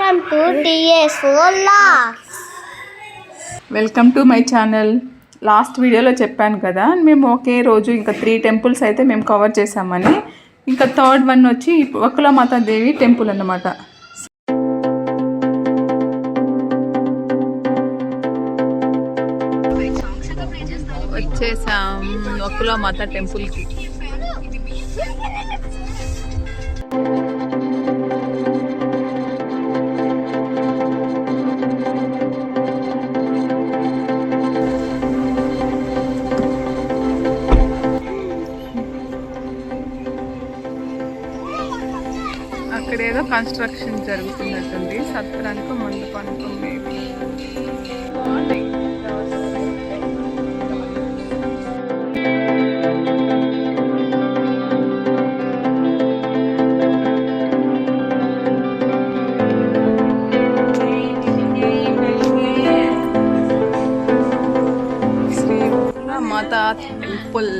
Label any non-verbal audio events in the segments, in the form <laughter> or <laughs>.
Welcome to TS Vlogs. Welcome to my channel last వీడియోలో చెప్పాను కదా మేము ఒకే రోజు ఇంకా త్రీ టెంపుల్స్ అయితే మేము కవర్ చేసామని ఇంకా థర్డ్ వన్ వచ్చి వకులమాత దేవి టెంపుల్ అన్నమాట. వచ్చేసాం వకులమాత టెంపుల్కి కన్స్ట్రక్షన్ జరుగుతున్నట్టుంది. సత్రానికి ముందు పనుకుంది శ్రీ మాతా టెంపుల్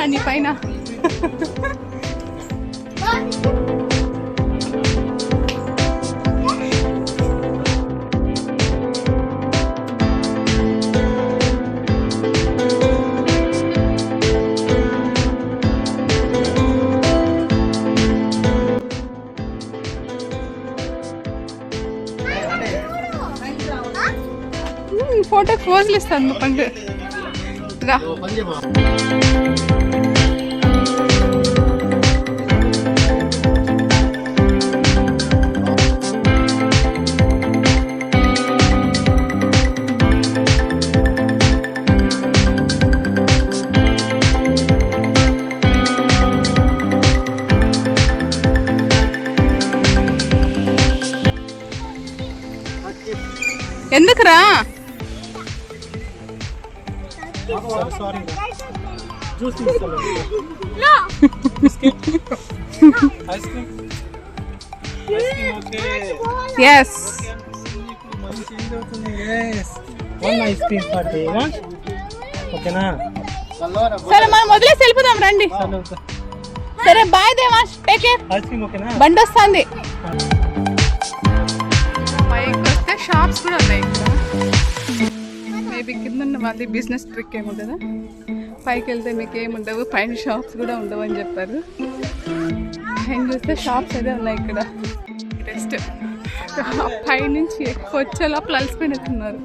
కంప్లైంట్ చేస్తాను నీ పైన ఫోటో పోజులు ఇస్తాను పండు రా ఎందుకురా? ఎస్ ఓకేనా సరే మనం వదిలేసి వెళ్ళిపోదాం రండి. సరే బాయ్ దేవాష్ టేక్ కేర్ బండి వస్తుంది. షాప్స్ కూడా ఉన్నాయి ఇక్కడ. మేబీ కింద ఉన్న వాళ్ళది బిజినెస్ ట్రిక్ ఏమో కదా పైకి వెళ్తే మీకు ఏమి ఉండవు పైన షాప్స్ కూడా ఉండవు అని చెప్పారు. పైన చూస్తే షాప్స్ అయితే ఉన్నాయి ఇక్కడ. టెస్ట్ పైనుంచి ఎక్కువ వచ్చే లోపల అలసిపోయినట్టున్నారు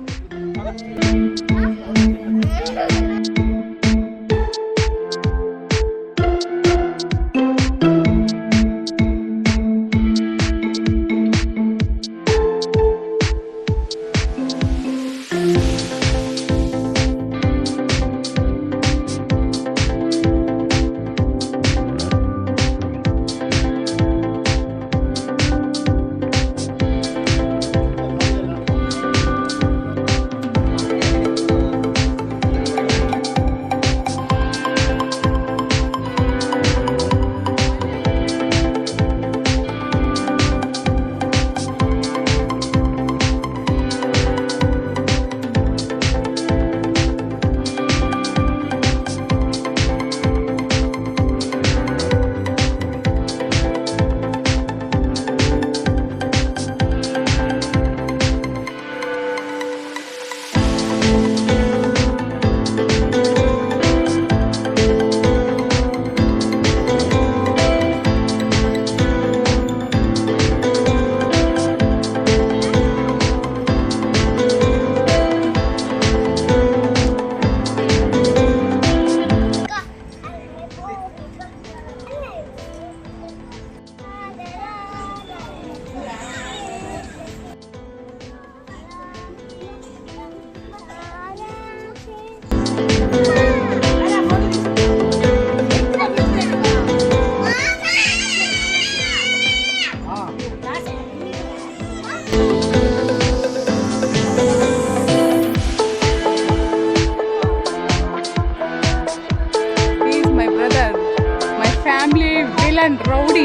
villain rowdy.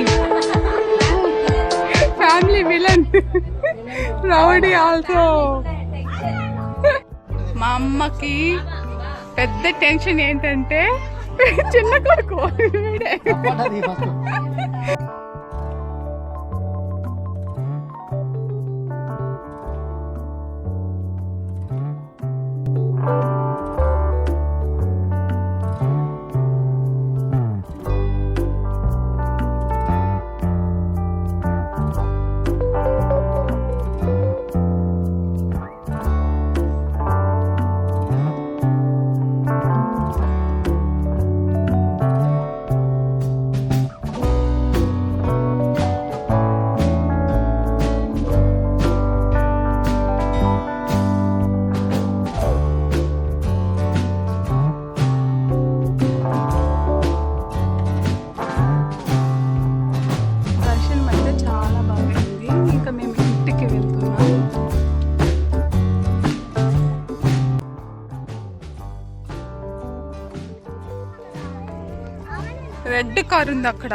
Family villain rowdy also మా అమ్మకి పెద్ద టెన్షన్ ఏంటంటే చిన్న కొడుకు. రెడ్ కార్ ఉంది అక్కడ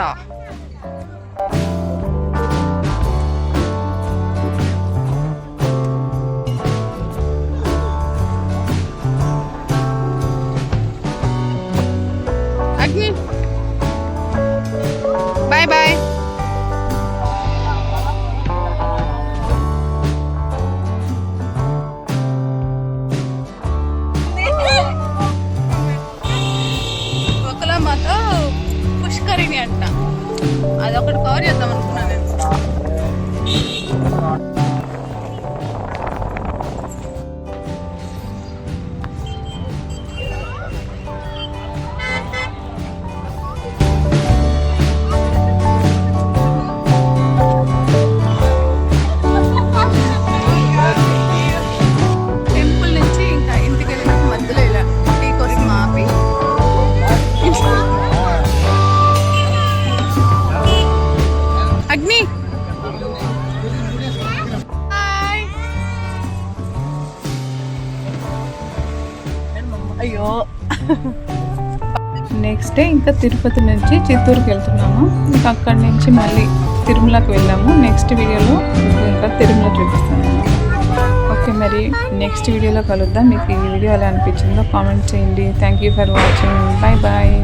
అంట. అంట అదొకటి కవర్ చేద్దాం అనుకున్నాను నేను. <laughs> నెక్స్ట్ డే ఇంకా తిరుపతి నుంచి చిత్తూరుకి వెళ్తున్నాము. ఇంకా అక్కడి నుంచి మళ్ళీ తిరుమలకి వెళ్ళాము. నెక్స్ట్ వీడియోలో ఇంకా తిరుమల చూపిస్తాను. ఓకే మరి నెక్స్ట్ వీడియోలో కలుద్దాం. మీకు ఈ వీడియో ఎలా అనిపించిందో కామెంట్ చేయండి. Thank you for watching bye bye